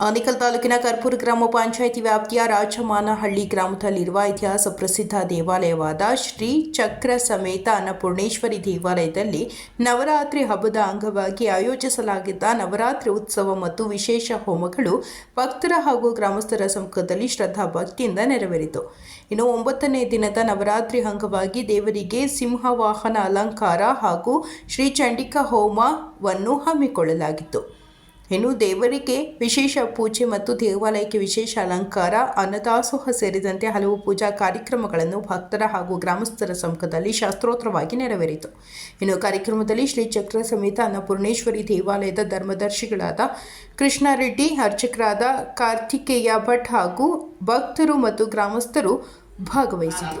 ಆನೇಕಲ್ ತಾಲೂಕಿನ ಕರ್ಪೂರ ಗ್ರಾಮ ಪಂಚಾಯಿತಿ ವ್ಯಾಪ್ತಿಯ ರಾಜಮಾನಹಳ್ಳಿ ಗ್ರಾಮದಲ್ಲಿರುವ ಇತಿಹಾಸ ಪ್ರಸಿದ್ಧ ದೇವಾಲಯವಾದ ಶ್ರೀ ಚಕ್ರ ಸಮೇತ ಅನ್ನಪೂರ್ಣೇಶ್ವರಿ ದೇವಾಲಯದಲ್ಲಿ ನವರಾತ್ರಿ ಹಬ್ಬದ ಅಂಗವಾಗಿ ಆಯೋಜಿಸಲಾಗಿದ್ದ ನವರಾತ್ರಿ ಉತ್ಸವ ಮತ್ತು ವಿಶೇಷ ಹೋಮಗಳು ಭಕ್ತರ ಹಾಗೂ ಗ್ರಾಮಸ್ಥರ ಸಮ್ಮುಖದಲ್ಲಿ ಶ್ರದ್ಧಾ ಭಕ್ತಿಯಿಂದ ನೆರವೇರಿತು. ಇನ್ನು ಒಂಬತ್ತನೇ ದಿನದ ನವರಾತ್ರಿ ಅಂಗವಾಗಿ ದೇವರಿಗೆ ಸಿಂಹವಾಹನ ಅಲಂಕಾರ ಹಾಗೂ ಶ್ರೀ ಚಂಡಿಕಾ ಹೋಮವನ್ನು ಹಮ್ಮಿಕೊಳ್ಳಲಾಗಿತ್ತು. ಇನ್ನು ದೇವರಿಗೆ ವಿಶೇಷ ಪೂಜೆ ಮತ್ತು ದೇವಾಲಯಕ್ಕೆ ವಿಶೇಷ ಅಲಂಕಾರ, ಅನ್ನದಾಸೋಹ ಸೇರಿದಂತೆ ಹಲವು ಪೂಜಾ ಕಾರ್ಯಕ್ರಮಗಳನ್ನು ಭಕ್ತರ ಹಾಗೂ ಗ್ರಾಮಸ್ಥರ ಸಮ್ಮುಖದಲ್ಲಿ ಶಾಸ್ತ್ರೋತ್ತರವಾಗಿ ನೆರವೇರಿತು. ಇನ್ನು ಕಾರ್ಯಕ್ರಮದಲ್ಲಿ ಶ್ರೀ ಚಕ್ರ ಸಮೇತ ಅನ್ನಪೂರ್ಣೇಶ್ವರಿ ದೇವಾಲಯದ ಧರ್ಮದರ್ಶಿಗಳಾದ ಕೃಷ್ಣಾರೆಡ್ಡಿ, ಅರ್ಚಕರಾದ ಕಾರ್ತಿಕೇಯ ಭಟ್ ಹಾಗೂ ಭಕ್ತರು ಮತ್ತು ಗ್ರಾಮಸ್ಥರು ಭಾಗವಹಿಸಿದರು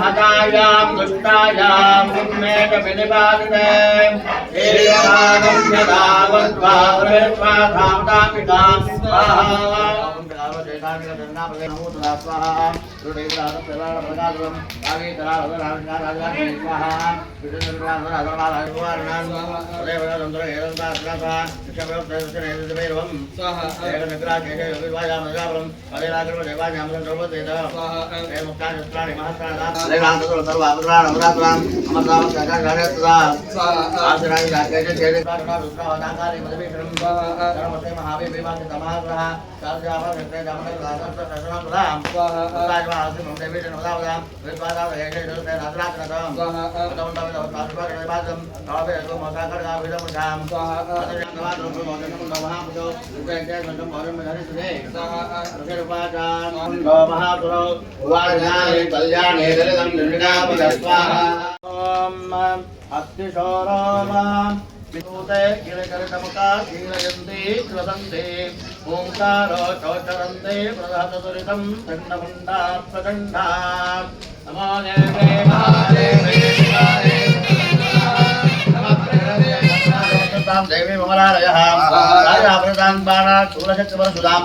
हतायां दुष्टायां रुक्मेण विनिपातिते एवागं यदा वद्वा प्रवेत्वा धामतामिकां स्वाहा कल्याणे दलितं निर्विणापदस्वाहा अतिशोरामाम् विभूते किलकरितमुखा शीलयन्ति कृतन्ते ओङ्कारो चोचरन्ते प्रदहतदुरितं दण्डमुण्डा प्रदण्डा नमो देवे महादेवे शिवाय देवी ममलालयः राजाप्रदान् बाणा शूलशक्तिपरशुदां निश्चय माता धर्ममुक्तेर्महेश्विः काले शूलपादविदारितां खड्वाङ्गपोतरिष्टान्यां कुर्वन्ते विचरणाहेश्वरीनाथदा चक्रेण वैष्णवे यस्मिन्नामोमारे तदा यत्तोपना ऐन्द्री पुरुषवादेन शिरसो दैत्यदा नमः वेदोर्विदारिता प्रजापतियोपराश्रः प्रहार विदोषरुद्धार शिरवक्षुषः वराह కళ్యాణే దళితం నిర్విడాపద స్వాహ ఓం అత్యుషోరామ వినూతే గిరికరికముఖా క్షీరయంతి క్రదంతి ఓంకారో శోచరంతి ప్రధాతదురితం దండముండా ప్రచండా నమో దేవే మహాదేవే రాజా ప్రదాన్ బాణా చూలశక్తి వరసుదాం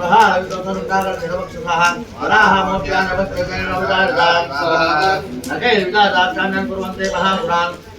ప్రహారవిదోసరుకారక్షణవక్షుషః వరాహమోక్యానవత్రకైరవదారదాం నకైర్విదాదాక్షాణ్యం కుర్వంతే మహాపురాణ్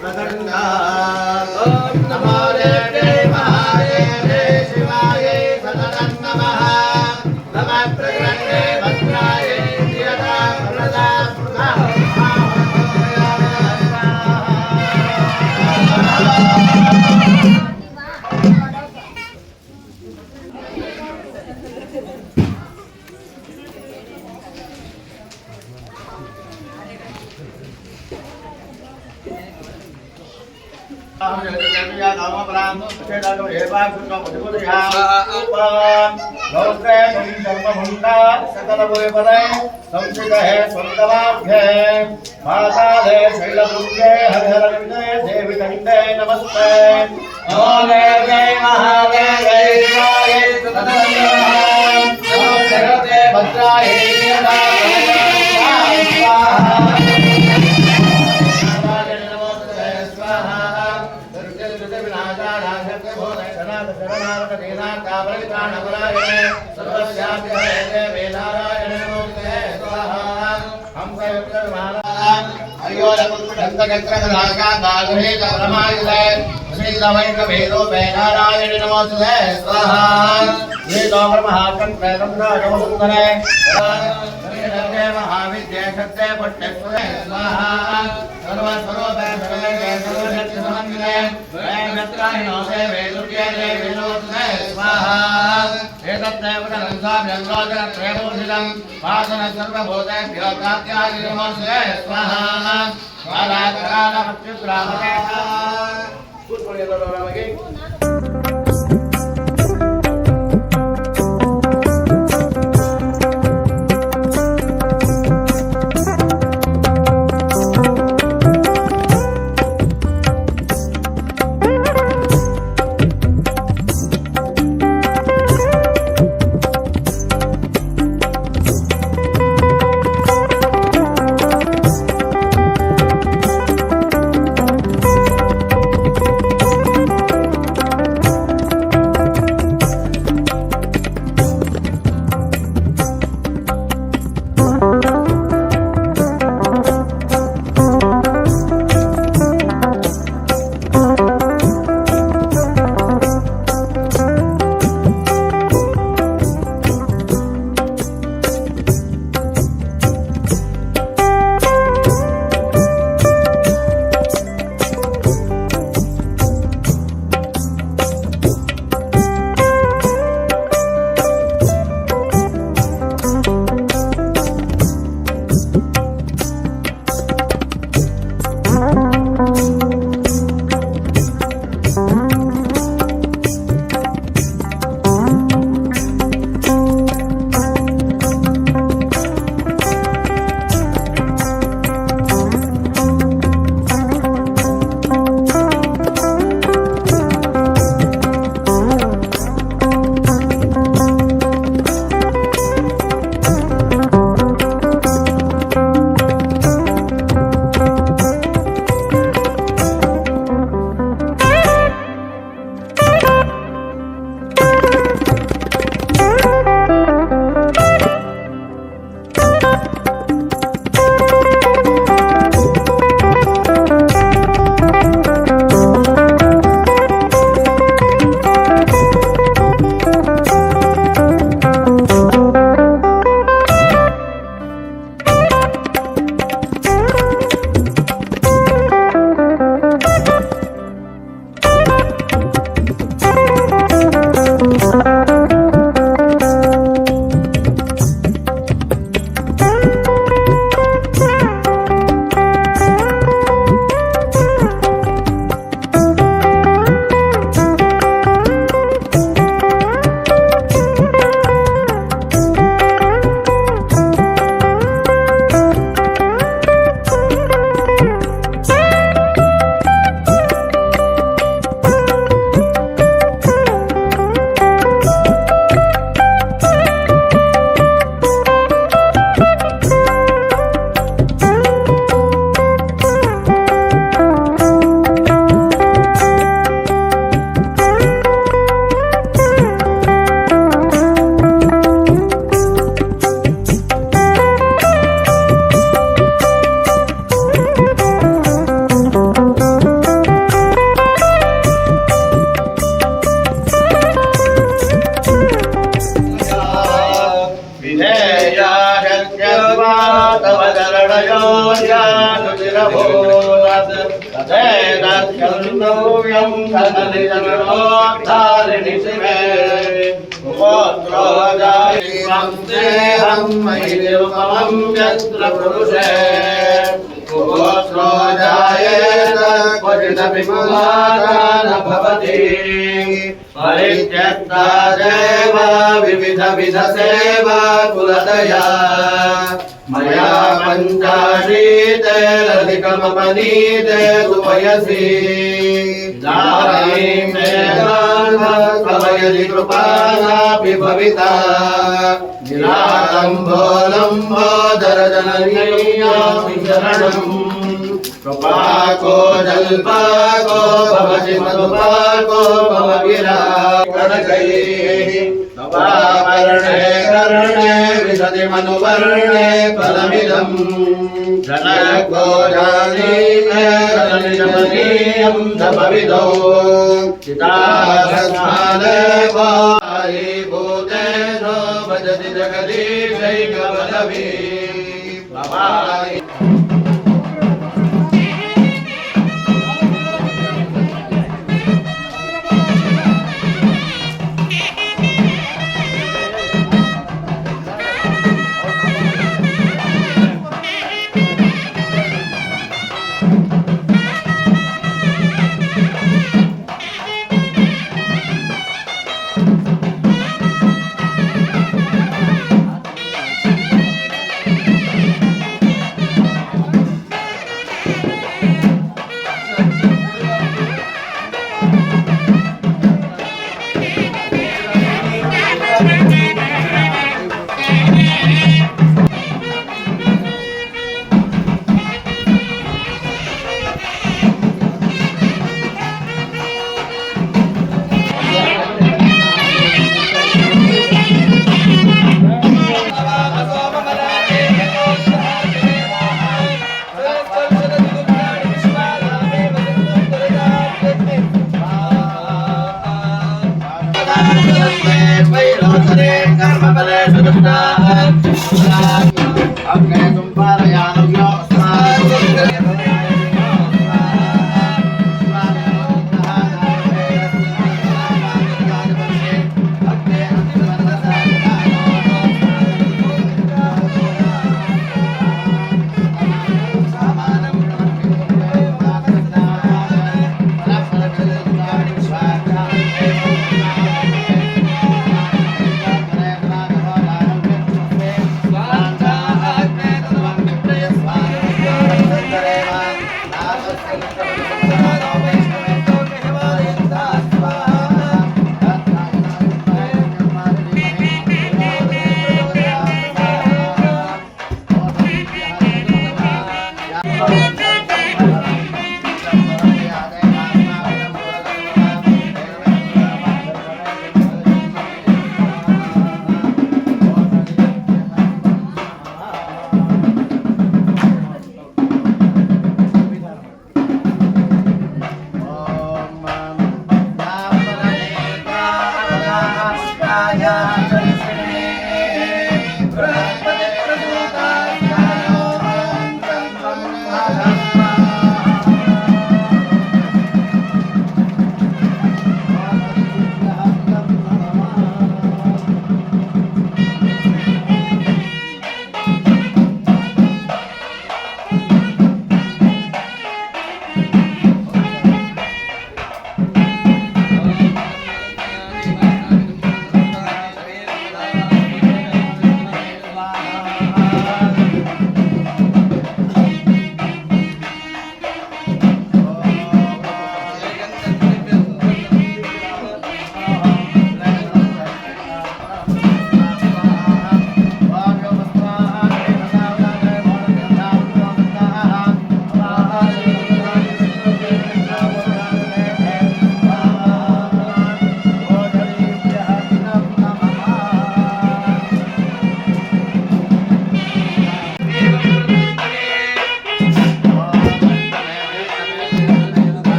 ప్రసన్న నమో దేవాయ దేవ शैलपुञ्जे हरिहरविन्दे देवि कण्ठे नमस्ते नमो देवे महादेवे शिवाय नमो जगते भद्राय स्वाहा कावलवित्राणकुलाये सर्वस्याभ्यहरे वेदारायणमूर्ते स्वाहा। हम सर्वमाला हरियोरपुत्रदन्तगत्रकलाकान्दाधुरेकब्रह्मायुधे श्रीलवैकभेदो वेदारायण नमोस्तुते स्वाहा। ये दोबर महाकं प्रैरंद्र अगमसुंदरे श्रीरंगे महाविद्ये सत्ये पट्टेश्वरे स्वाहा। सर्वस्वरूपे सर्वे जय सर्वशक्ति समन्विते वै नत्राहि नोसे वेदुर्गे जय स्वाहा एतत्रेव तदनुसाभ्यङ्गोचरत्रयमूर्धितं वासन सर्वभूतेभ्यो प्राप्त्यादिनमोऽस्ते स्वाहा कालाकरालपत्युग्रामके पुरुषे गोत्रोजायेत क्वचिदपि कुलादान भवति परित्यक्ता देव विविध विध सेवा कुलदया मया पञ्चाशीतेरधिकमपनीते सुपयसि दानीं मे कवयदि कृपानापि भविता निरालम्बो लम्बोदरजननीयामि शरणम् कृपाको जल्पाको भवति मधुपाको भवगिरा कनकैः नवावर्णे कर्णे विशति मनुवर्णे फलमिदम् जनको जानीमे जननिजमनीयं धमविदो चितास्मादेवायि भूतेषु भजति जगदीशैकवलवी Allahu Akbar.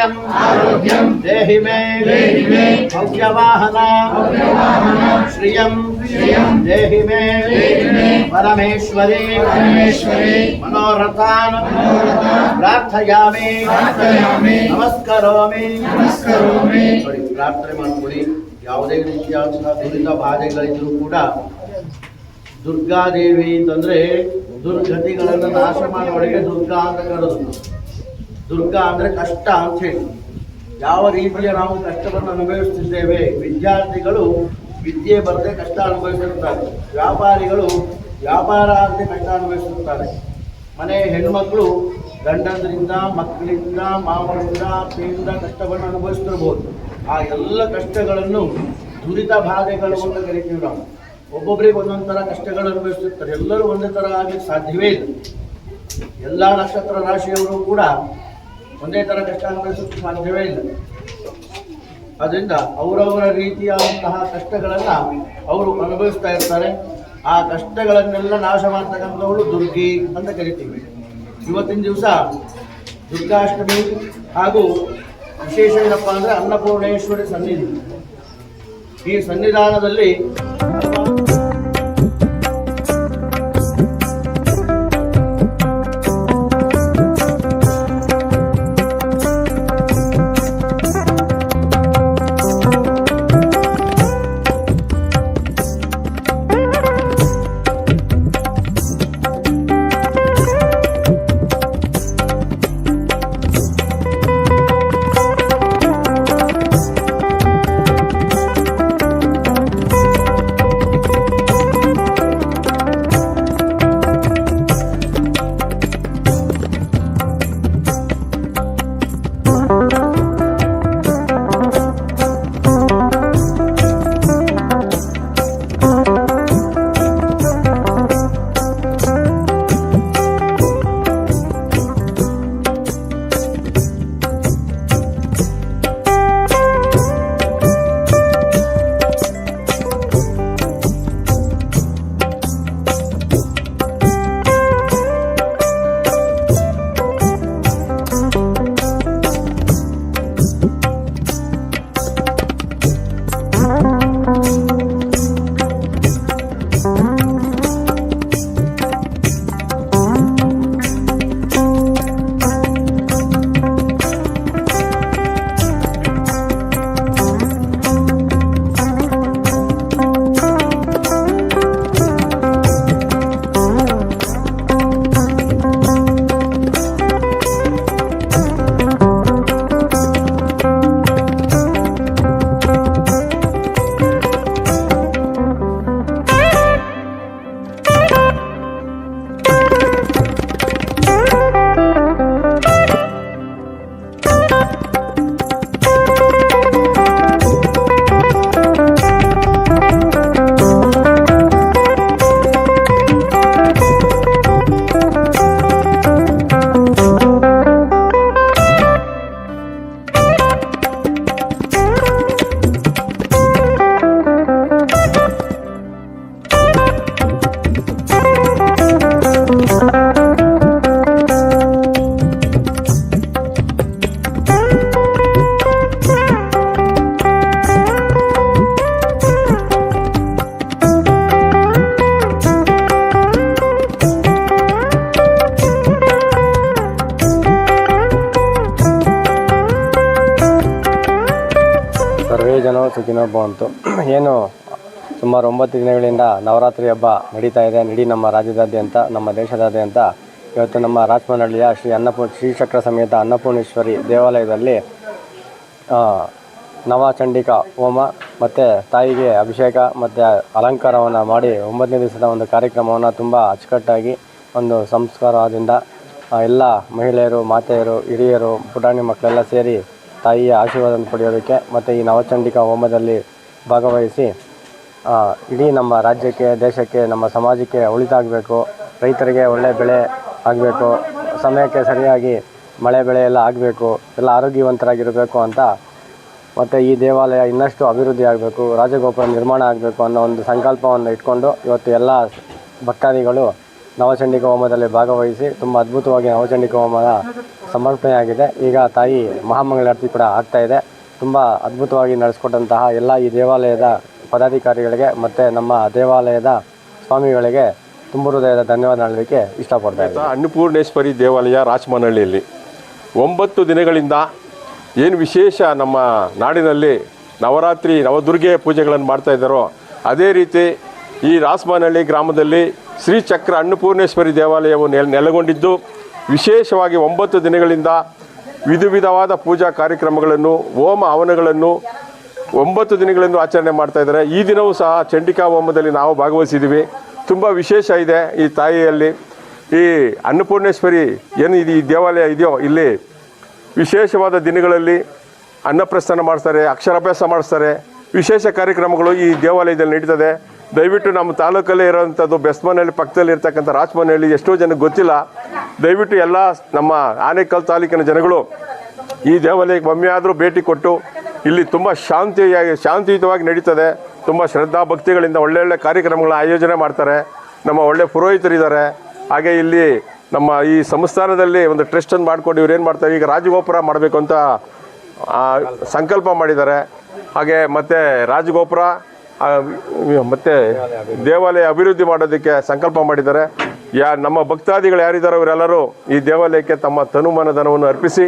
आरोग्यम् देहि मे भव्यवाहन श्रियम् देहि मे परमेश्वरी मनोरथान् ಪ್ರಾರ್ಥಯಾಮಿ ನಮಸ್ಕರೋಮಿ ನೋಡಿ ಪ್ರಾರ್ಥನೆ ಮಾಡ್ಕೊಳ್ಳಿ ಯಾವುದೇ ರೀತಿಯಾದಂತಹ ದುರಿತ ಬಾಧೆಗಳಿದ್ರು ಕೂಡ ದುರ್ಗಾದೇವಿ ಅಂತಂದ್ರೆ ದುರ್ಗತಿಗಳನ್ನು ನಾಶ ಮಾಡೋಳಿಗೆ ದುರ್ಗಾ ಅಂತ ಕರೆದು ದುರ್ಗಾ ಅಂದರೆ ಕಷ್ಟ ಅಂತ ಹೇಳಿ. ಯಾವ ರೀತಿಯ ನಾವು ಕಷ್ಟವನ್ನು ಅನುಭವಿಸುತ್ತಿದ್ದೇವೆ ವಿದ್ಯಾರ್ಥಿಗಳು ವಿದ್ಯೆ ಬರದೆ ಕಷ್ಟ ಅನುಭವಿಸಿರುತ್ತಾರೆ. ವ್ಯಾಪಾರಿಗಳು ವ್ಯಾಪಾರ ಆಗದೆ ಕಷ್ಟ ಅನುಭವಿಸುತ್ತಾರೆ ಮನೆ ಹೆಣ್ಮಕ್ಳು ಗಂಡಂದ್ರಿಂದ, ಮಕ್ಕಳಿಂದ, ಮಾವನಿಂದ ಅತ್ತೆಯಿಂದ ಕಷ್ಟವನ್ನು ಅನುಭವಿಸ್ತಿರ್ಬೋದು. ಆ ಎಲ್ಲ ಕಷ್ಟಗಳನ್ನು ದುರಿತ ಬಾಧೆಗಳು ಅಂತ ಕರಿತೀವಿ ನಾವು. ಒಬ್ಬೊಬ್ಬರಿಗೆ ಒಂದೊಂದು ಥರ ಕಷ್ಟಗಳು ಅನುಭವಿಸುತ್ತಾರೆ ಎಲ್ಲರೂ ಒಂದೇ ಥರ ಆಗಲಿಕ್ಕೆ ಸಾಧ್ಯವೇ ಇಲ್ಲ. ಎಲ್ಲ ನಕ್ಷತ್ರ ರಾಶಿಯವರು ಕೂಡ ಒಂದೇ ಥರ ಕಷ್ಟ ಅನುಭವಿಸೋಕ್ಕೆ ಸಾಧ್ಯವೇ ಇಲ್ಲ. ಅದರಿಂದ ಅವರವರ ರೀತಿಯಾದಂತಹ ಕಷ್ಟಗಳನ್ನು ಅವರು ಅನುಭವಿಸ್ತಾ ಇರ್ತಾರೆ. ಆ ಕಷ್ಟಗಳನ್ನೆಲ್ಲ ನಾಶ ಮಾಡ್ತಕ್ಕಂಥವಳು ದುರ್ಗಿ ಅಂತ ಕರಿತೀವಿ. ಇವತ್ತಿನ ದಿವಸ ದುರ್ಗಾಷ್ಟಮಿ ಹಾಗೂ ವಿಶೇಷ ಏನಪ್ಪ ಅಂದರೆ ಅನ್ನಪೂರ್ಣೇಶ್ವರಿ ಸನ್ನಿಧಿ. ಈ ಸನ್ನಿಧಾನದಲ್ಲಿ ಜನೋ ಅಂತು. ಏನು, ಸುಮಾರು ಒಂಬತ್ತು ದಿನಗಳಿಂದ ನವರಾತ್ರಿ ಹಬ್ಬ ನಡೀತಾ ಇದೆ. ಇಡೀ ನಮ್ಮ ರಾಜ್ಯದಾದ್ಯಂತ, ನಮ್ಮ ದೇಶದಾದ್ಯಂತ. ಇವತ್ತು ನಮ್ಮ ರಾಜಮನಹಳ್ಳಿಯ ಶ್ರೀ ಅನ್ನಪೂರ್ಣ ಶ್ರೀಚಕ್ರ ಸಮೇತ ಅನ್ನಪೂರ್ಣೇಶ್ವರಿ ದೇವಾಲಯದಲ್ಲಿ ನವಚಂಡಿಕಾ ಹೋಮ ಮತ್ತು ತಾಯಿಗೆ ಅಭಿಷೇಕ ಮತ್ತು ಅಲಂಕಾರವನ್ನು ಮಾಡಿ ಒಂಬತ್ತನೇ ದಿವಸದ ಒಂದು ಕಾರ್ಯಕ್ರಮವನ್ನು ತುಂಬ ಅಚ್ಚುಕಟ್ಟಾಗಿ ಒಂದು ಸಂಸ್ಕಾರದಿಂದ ಎಲ್ಲ ಮಹಿಳೆಯರು, ಮಾತೆಯರು, ಹಿರಿಯರು, ಪುಟಾಣಿ ಮಕ್ಕಳೆಲ್ಲ ಸೇರಿ ತಾಯಿಯ ಆಶೀರ್ವಾದವನ್ನು ಪಡೆಯೋದಕ್ಕೆ ಮತ್ತು ಈ ನವಚಂಡಿಕಾ ಹೋಮದಲ್ಲಿ ಭಾಗವಹಿಸಿ ಇಡೀ ನಮ್ಮ ರಾಜ್ಯಕ್ಕೆ, ದೇಶಕ್ಕೆ, ನಮ್ಮ ಸಮಾಜಕ್ಕೆ ಒಳಿತಾಗಬೇಕು ರೈತರಿಗೆ ಒಳ್ಳೆ ಬೆಳೆ ಆಗಬೇಕು. ಸಮಯಕ್ಕೆ ಸರಿಯಾಗಿ ಮಳೆ ಬೆಳೆ ಎಲ್ಲ ಆಗಬೇಕು. ಎಲ್ಲ ಆರೋಗ್ಯವಂತರಾಗಿರಬೇಕು ಅಂತ. ಮತ್ತು ಈ ದೇವಾಲಯ ಇನ್ನಷ್ಟು ಅಭಿವೃದ್ಧಿ ಆಗಬೇಕು. ರಾಜಗೋಪುರ ನಿರ್ಮಾಣ ಆಗಬೇಕು ಅನ್ನೋ ಒಂದು ಸಂಕಲ್ಪವನ್ನು ಇಟ್ಕೊಂಡು ಇವತ್ತು ಎಲ್ಲ ಭಕ್ತಾದಿಗಳು ನವಚಂಡಿಕ ಹೋಮದಲ್ಲಿ ಭಾಗವಹಿಸಿ ತುಂಬ ಅದ್ಭುತವಾಗಿ ನವಚಂಡಿಕ ಹೋಮದ ಸಮರ್ಪಣೆಯಾಗಿದೆ. ಈಗ ತಾಯಿ ಮಹಾಮಂಗಳಾರತಿ ಕೂಡ ಆಗ್ತಾ ಇದೆ. ತುಂಬ ಅದ್ಭುತವಾಗಿ ನಡೆಸ್ಕೊಟ್ಟಂತಹ ಎಲ್ಲ ಈ ದೇವಾಲಯದ ಪದಾಧಿಕಾರಿಗಳಿಗೆ ಮತ್ತು ನಮ್ಮ ದೇವಾಲಯದ ಸ್ವಾಮಿಗಳಿಗೆ ತುಂಬ ಹೃದಯದ ಧನ್ಯವಾದ ಹೇಳಲಿಕ್ಕೆ ಇಷ್ಟಪಡ್ತಾ ಇದ್ದೀನಿ. ಅನ್ನಪೂರ್ಣೇಶ್ವರಿ ದೇವಾಲಯ ರಾಜಮನಹಳ್ಳಿಯಲ್ಲಿ ಒಂಬತ್ತು ದಿನಗಳಿಂದ ಏನು ವಿಶೇಷ ನಮ್ಮ ನಾಡಿನಲ್ಲಿ ನವರಾತ್ರಿ ನವದುರ್ಗೆ ಪೂಜೆಗಳನ್ನು ಮಾಡ್ತಾ ಇದ್ದಾರೋ, ಅದೇ ರೀತಿ ಈ ರಾಸಮನಹಳ್ಳಿ ಗ್ರಾಮದಲ್ಲಿ ಶ್ರೀ ಚಕ್ರ ಅನ್ನಪೂರ್ಣೇಶ್ವರಿ ದೇವಾಲಯವು ನೆಲ, ನೆಲೆಗೊಂಡಿದ್ದು ವಿಶೇಷವಾಗಿ ಒಂಬತ್ತು ದಿನಗಳಿಂದ ವಿಧ ವಿಧವಾದ ಪೂಜಾ ಕಾರ್ಯಕ್ರಮಗಳನ್ನು, ಹೋಮ ಹವನಗಳನ್ನು ಒಂಬತ್ತು ದಿನಗಳನ್ನು ಆಚರಣೆ ಮಾಡ್ತಾ ಇದ್ದಾರೆ. ಈ ದಿನವೂ ಸಹ ಚಂಡಿಕಾ ಹೋಮದಲ್ಲಿ ನಾವು ಭಾಗವಹಿಸಿದ್ದೀವಿ. ತುಂಬ ವಿಶೇಷ ಇದೆ ಈ ತಾಯಿಯಲ್ಲಿ. ಈ ಅನ್ನಪೂರ್ಣೇಶ್ವರಿ ಏನು ಇದು, ಈ ದೇವಾಲಯ ಇದೆಯೋ ಇಲ್ಲಿ ವಿಶೇಷವಾದ ದಿನಗಳಲ್ಲಿ ಅನ್ನಪ್ರಸ್ಥಾನ ಮಾಡಿಸ್ತಾರೆ, ಅಕ್ಷರಾಭ್ಯಾಸ ಮಾಡಿಸ್ತಾರೆ. ವಿಶೇಷ ಕಾರ್ಯಕ್ರಮಗಳು ಈ ದೇವಾಲಯದಲ್ಲಿ ನಡೀತದೆ. ದಯವಿಟ್ಟು ನಮ್ಮ ತಾಲೂಕಲ್ಲೇ ಇರೋವಂಥದ್ದು ಬೆಸ್ಮನಹಳ್ಳಿ ಪಕ್ಕದಲ್ಲಿ ಇರ್ತಕ್ಕಂಥ ರಾಜಮನಹಳ್ಳಿ, ಎಷ್ಟೋ ಜನಕ್ಕೆ ಗೊತ್ತಿಲ್ಲ. ದಯವಿಟ್ಟು ಎಲ್ಲ ನಮ್ಮ ಆನೇಕಲ್ ತಾಲೂಕಿನ ಜನಗಳು ಈ ದೇವಾಲಯಕ್ಕೆ ಒಮ್ಮೆ ಆದರೂ ಭೇಟಿ ಕೊಟ್ಟು ಇಲ್ಲಿ ತುಂಬ ಶಾಂತಿಯಾಗಿ, ಶಾಂತಿಯುತವಾಗಿ ನಡೀತದೆ. ತುಂಬ ಶ್ರದ್ಧಾ ಭಕ್ತಿಗಳಿಂದ ಒಳ್ಳೊಳ್ಳೆ ಕಾರ್ಯಕ್ರಮಗಳ ಆಯೋಜನೆ ಮಾಡ್ತಾರೆ. ನಮ್ಮ ಒಳ್ಳೆ ಪುರೋಹಿತರಿದ್ದಾರೆ. ಹಾಗೆ ಇಲ್ಲಿ ನಮ್ಮ ಈ ಸಂಸ್ಥಾನದಲ್ಲಿ ಒಂದು ಟ್ರಸ್ಟನ್ನು ಮಾಡಿಕೊಂಡು ಏನು ಮಾಡ್ತಾರೆ, ಈಗ ರಾಜಗೋಪುರ ಮಾಡಬೇಕು ಅಂತ ಸಂಕಲ್ಪ ಮಾಡಿದ್ದಾರೆ. ಹಾಗೆ ಮತ್ತು ರಾಜಗೋಪುರ ಮತ್ತೆ ದೇವಾಲಯ ಅಭಿವೃದ್ಧಿ ಮಾಡೋದಕ್ಕೆ ಸಂಕಲ್ಪ ಮಾಡಿದ್ದಾರೆ. ಯಾ, ನಮ್ಮ ಭಕ್ತಾದಿಗಳು ಯಾರಿದ್ದಾರೆ ಅವರೆಲ್ಲರೂ ಈ ದೇವಾಲಯಕ್ಕೆ ತಮ್ಮ ತನುಮಾನಧನವನ್ನು ಅರ್ಪಿಸಿ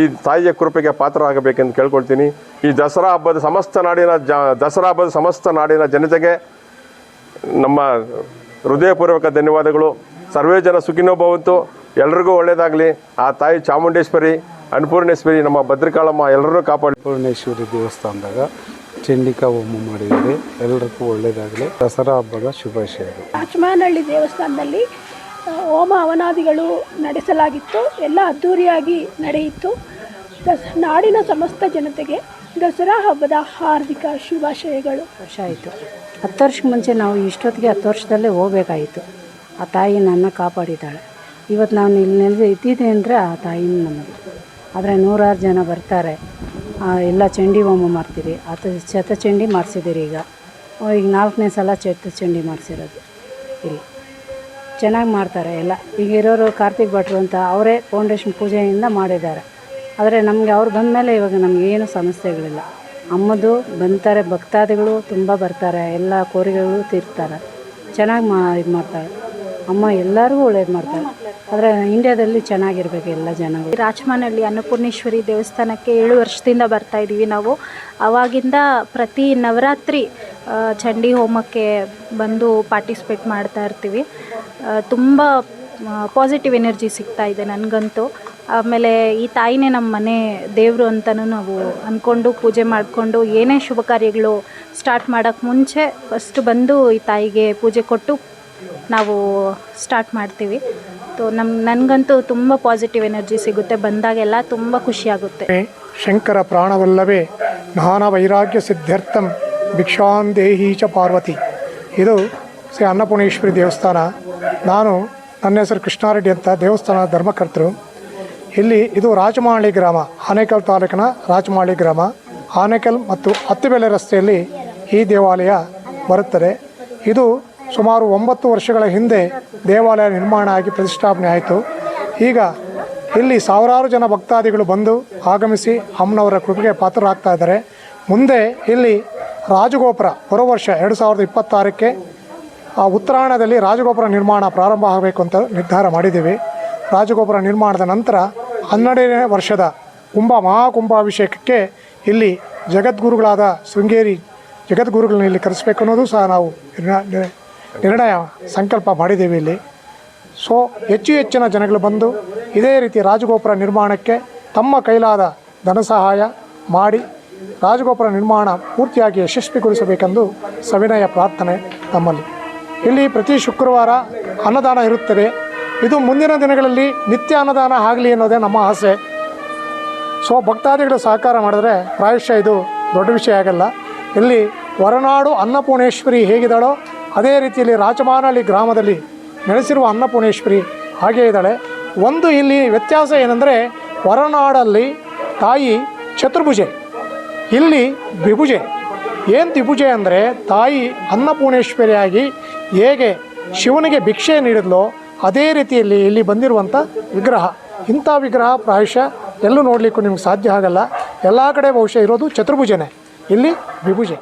ಈ ತಾಯಿಯ ಕೃಪೆಗೆ ಪಾತ್ರರಾಗಬೇಕೆಂದು ಕೇಳ್ಕೊಳ್ತೀನಿ. ಈ ದಸರಾ ಹಬ್ಬದ ಸಮಸ್ತ ನಾಡಿನ ಜ, ದಸರಾ ಹಬ್ಬದ ಸಮಸ್ತ ನಾಡಿನ ಜನತೆಗೆ ನಮ್ಮ ಹೃದಯಪೂರ್ವಕ ಧನ್ಯವಾದಗಳು. ಸರ್ವೇ ಜನ ಸುಖಿನೋ ಭವಂತು. ಎಲ್ರಿಗೂ ಒಳ್ಳೆಯದಾಗಲಿ ಆ ತಾಯಿ ಚಾಮುಂಡೇಶ್ವರಿ, ಅನ್ನಪೂರ್ಣೇಶ್ವರಿ, ನಮ್ಮ ಭದ್ರಕಾಳಮ್ಮ ಎಲ್ಲರೂ ಕಾಪಾಡಿ. ಪೂರ್ಣೇಶ್ವರಿ ದೇವಸ್ಥಾನದಾಗ ಚಂಡಿಕಾ ಹೋಮ ಮಾಡಿದ್ರೆ ಎಲ್ಲರಿಗೂ ಒಳ್ಳೇದಾಗಲಿ. ದಸರಾ ಹಬ್ಬದ ಶುಭಾಶಯಗಳು ರಾಚಮಾನಹಳ್ಳಿ ದೇವಸ್ಥಾನದಲ್ಲಿ ಹೋಮ ಅವನಾದಿಗಳು ನಡೆಸಲಾಗಿತ್ತು. ಎಲ್ಲ ಅದ್ದೂರಿಯಾಗಿ ನಡೆಯಿತು. ದಸ ನಾಡಿನ ಸಮಸ್ತ ಜನತೆಗೆ ದಸರಾ ಹಬ್ಬದ ಹಾರ್ದಿಕ ಶುಭಾಶಯಗಳು. ವರ್ಷ ಆಯಿತು. ಹತ್ತು ವರ್ಷಕ್ಕೆ ಮುಂಚೆ ನಾವು ಇಷ್ಟೊತ್ತಿಗೆ ಹತ್ತು ವರ್ಷದಲ್ಲೇ ಹೋಗಬೇಕಾಯಿತು. ಆ ತಾಯಿ ನನ್ನ ಕಾಪಾಡಿದ್ದಾಳೆ. ಇವತ್ತು ನಾನು ಇಲ್ಲಿ ನೆಲೆ ಇದ್ದಿದ್ದೆ ಅಂದರೆ ಆ ತಾಯಿನ ನಮಗೆ ಆದರೆ ನೂರಾರು ಜನ ಬರ್ತಾರೆ. ಎಲ್ಲ ಚಂಡಿ ಹೋಮ ಮಾಡ್ತೀರಿ. ಅದು ಚತಚಂಡಿ ಮಾಡಿಸಿದ್ದೀರಿ ಈಗ. ಈಗ ನಾಲ್ಕನೇ ಸಲ ಚತಚಂಡಿ ಮಾಡಿಸಿರೋದು. ಇಲ್ಲಿ. ಚೆನ್ನಾಗಿ ಮಾಡ್ತಾರೆ ಎಲ್ಲ. ಈಗ ಇರೋರು ಕಾರ್ತಿಕ್ ಭಟ್ರು ಅಂತ ಅವರೇ ಫೌಂಡೇಶನ್ ಪೂಜೆಯಿಂದ ಮಾಡಿದ್ದಾರೆ. ಆದರೆ ನಮಗೆ ಅವ್ರು ಬಂದ ಮೇಲೆ ಇವಾಗ ನಮಗೇನು ಸಮಸ್ಯೆಗಳಿಲ್ಲ. ಅಮ್ಮದು ಬಂತಾರೆ, ಭಕ್ತಾದಿಗಳು ತುಂಬ ಬರ್ತಾರೆ, ಎಲ್ಲ ಕೋರಿಕೆಗಳು ತೀರ್ತಾರೆ. ಚೆನ್ನಾಗಿ ಮಾ, ಇದು ಮಾಡ್ತಾಳೆ ಅಮ್ಮ ಎಲ್ಲರಿಗೂ ಒಳ್ಳೇದು ಮಾಡ್ತಾರೆ. ಆದರೆ ಇಂಡಿಯಾದಲ್ಲಿ ಚೆನ್ನಾಗಿರ್ಬೇಕು ಎಲ್ಲ ಜನಗಳು. ರಾಚಮನಹಳ್ಳಿ ಅನ್ನಪೂರ್ಣೇಶ್ವರಿ ದೇವಸ್ಥಾನಕ್ಕೆ ಏಳು ವರ್ಷದಿಂದ ಬರ್ತಾ ಇದ್ದೀವಿ ನಾವು. ಅವಾಗಿಂದ ಪ್ರತಿ ನವರಾತ್ರಿ ಚಂಡಿ ಹೋಮಕ್ಕೆ ಬಂದು ಪಾರ್ಟಿಸಿಪೇಟ್ ಮಾಡ್ತಾ ಇರ್ತೀವಿ. ತುಂಬ ಪಾಸಿಟಿವ್ ಎನರ್ಜಿ ಸಿಗ್ತಾ ಇದೆ ನನಗಂತೂ. ಆಮೇಲೆ ಈ ತಾಯಿನೇ ನಮ್ಮ ಮನೆ ದೇವರು ಅಂತಲೂ ನಾವು ಅಂದ್ಕೊಂಡು ಪೂಜೆ ಮಾಡಿಕೊಂಡು ಏನೇ ಶುಭ ಕಾರ್ಯಗಳು ಸ್ಟಾರ್ಟ್ ಮಾಡೋಕ್ಕೆ ಮುಂಚೆ ಫಸ್ಟ್ ಬಂದು ಈ ತಾಯಿಗೆ ಪೂಜೆ ಕೊಟ್ಟು ನಾವು ಸ್ಟಾರ್ಟ್ ಮಾಡ್ತೀವಿ. ಸೊ ನಮ್ಮ ನನಗಂತೂ ತುಂಬ ಪಾಸಿಟಿವ್ ಎನರ್ಜಿ ಸಿಗುತ್ತೆ. ಬಂದಾಗೆಲ್ಲ ತುಂಬ ಖುಷಿಯಾಗುತ್ತೆ ಶಂಕರ ಪ್ರಾಣವಲ್ಲವೇ ಜ್ಞಾನ ವೈರಾಗ್ಯ ಸಿದ್ಧಾರ್ಥಂ ಭಿಕ್ಷಾಂ ದೇಹಿ ಪಾರ್ವತಿ. ಇದು ಶ್ರೀ ಅನ್ನಪೂರ್ಣೇಶ್ವರಿ ದೇವಸ್ಥಾನ. ನಾನು, ನನ್ನ ಹೆಸರು ಕೃಷ್ಣಾರೆಡ್ಡಿ ಅಂತ ದೇವಸ್ಥಾನ ಧರ್ಮಕರ್ತರು. ಇಲ್ಲಿ ಇದು ರಾಜಮಹಳ್ಳಿ ಗ್ರಾಮ, ಆನೇಕಲ್ ತಾಲೂಕಿನ ರಾಜಮಹಳ್ಳಿ ಗ್ರಾಮ. ಆನೇಕಲ್ ಮತ್ತು ಹತ್ತಿಬೆಲೆ ರಸ್ತೆಯಲ್ಲಿ ಈ ದೇವಾಲಯ ಬರುತ್ತದೆ. ಇದು ಸುಮಾರು ಒಂಬತ್ತು ವರ್ಷಗಳ ಹಿಂದೆ ದೇವಾಲಯ ನಿರ್ಮಾಣ ಆಗಿ ಪ್ರತಿಷ್ಠಾಪನೆ ಆಯಿತು. ಈಗ ಇಲ್ಲಿ ಸಾವಿರಾರು ಜನ ಭಕ್ತಾದಿಗಳು ಬಂದು ಆಗಮಿಸಿ ಅಮ್ಮನವರ ಕೃಪೆಗೆ ಪಾತ್ರರಾಗ್ತಾ ಇದ್ದಾರೆ. ಮುಂದೆ ಇಲ್ಲಿ ರಾಜಗೋಪುರ ಬರೋ ವರ್ಷ ಎರಡು ಸಾವಿರದ ಇಪ್ಪತ್ತಾರಕ್ಕೆ ಆ ಉತ್ತರಾಯಣದಲ್ಲಿ ರಾಜಗೋಪುರ ನಿರ್ಮಾಣ ಪ್ರಾರಂಭ ಆಗಬೇಕು ಅಂತ ನಿರ್ಧಾರ ಮಾಡಿದ್ದೀವಿ. ರಾಜಗೋಪುರ ನಿರ್ಮಾಣದ ನಂತರ ಹನ್ನೆರಡನೇ ವರ್ಷದ ಕುಂಭ ಮಹಾಕುಂಭಾಭಿಷೇಕಕ್ಕೆ ಇಲ್ಲಿ ಜಗದ್ಗುರುಗಳಾದ ಶೃಂಗೇರಿ ಜಗದ್ಗುರುಗಳನ್ನ ಇಲ್ಲಿ ಕರೆಸಬೇಕು ಅನ್ನೋದು ಸಹ ನಾವು ನಿರ್ಣಯ ಸಂಕಲ್ಪ ಮಾಡಿದ್ದೀವಿ ಇಲ್ಲಿ. ಸೊ ಹೆಚ್ಚು ಹೆಚ್ಚಿನ ಜನಗಳು ಬಂದು ಇದೇ ರೀತಿ ರಾಜಗೋಪುರ ನಿರ್ಮಾಣಕ್ಕೆ ತಮ್ಮ ಕೈಲಾದ ಧನ ಸಹಾಯ ಮಾಡಿ ರಾಜಗೋಪುರ ನಿರ್ಮಾಣ ಪೂರ್ತಿಯಾಗಿ ಯಶಸ್ವಿಗೊಳಿಸಬೇಕೆಂದು ಸವಿನಯ ಪ್ರಾರ್ಥನೆ ನಮ್ಮಲ್ಲಿ. ಇಲ್ಲಿ ಪ್ರತಿ ಶುಕ್ರವಾರ ಅನ್ನದಾನ ಇರುತ್ತದೆ. ಇದು ಮುಂದಿನ ದಿನಗಳಲ್ಲಿ ನಿತ್ಯ ಅನ್ನದಾನ ಆಗಲಿ ಅನ್ನೋದೇ ನಮ್ಮ ಆಸೆ. ಸೊ ಭಕ್ತಾದಿಗಳು ಸಹಕಾರ ಮಾಡಿದ್ರೆ ಪ್ರಾಯಶಃ ಇದು ದೊಡ್ಡ ವಿಷಯ ಆಗಲ್ಲ. ಇಲ್ಲಿ ಹೊರನಾಡು ಅನ್ನಪೂರ್ಣೇಶ್ವರಿ ಹೇಗಿದ್ದಾಳೋ ಅದೇ ರೀತಿಯಲ್ಲಿ ರಾಜಮಾನಹಳ್ಳಿ ಗ್ರಾಮದಲ್ಲಿ ನೆಲೆಸಿರುವ ಅನ್ನಪೂರ್ಣೇಶ್ವರಿ ಹಾಗೇ ಇದ್ದಾಳೆ. ಒಂದು ಇಲ್ಲಿ ವ್ಯತ್ಯಾಸ ಏನಂದರೆ ಹೊರನಾಡಲ್ಲಿ ತಾಯಿ ಚತುರ್ಭುಜೆ, ಇಲ್ಲಿ ದ್ವಿಭುಜೆ. ಏನು ದ್ವಿಭುಜೆ ಅಂದರೆ ತಾಯಿ ಅನ್ನಪೂರ್ಣೇಶ್ವರಿಯಾಗಿ ಹೇಗೆ ಶಿವನಿಗೆ ಭಿಕ್ಷೆ ನೀಡಿದ್ಲೋ ಅದೇ ರೀತಿಯಲ್ಲಿ ಇಲ್ಲಿ ಬಂದಿರುವಂಥ ವಿಗ್ರಹ. ಇಂಥ ವಿಗ್ರಹ ಪ್ರಾಯಶಃ ಎಲ್ಲೂ ನೋಡಲಿಕ್ಕೂ ನಿಮ್ಗೆ ಸಾಧ್ಯ ಆಗಲ್ಲ. ಎಲ್ಲ ಕಡೆ ಬಹುಶಃ ಇರೋದು ಚತುರ್ಭುಜನೇ. ಇಲ್ಲಿ ವಿಭುಜೆ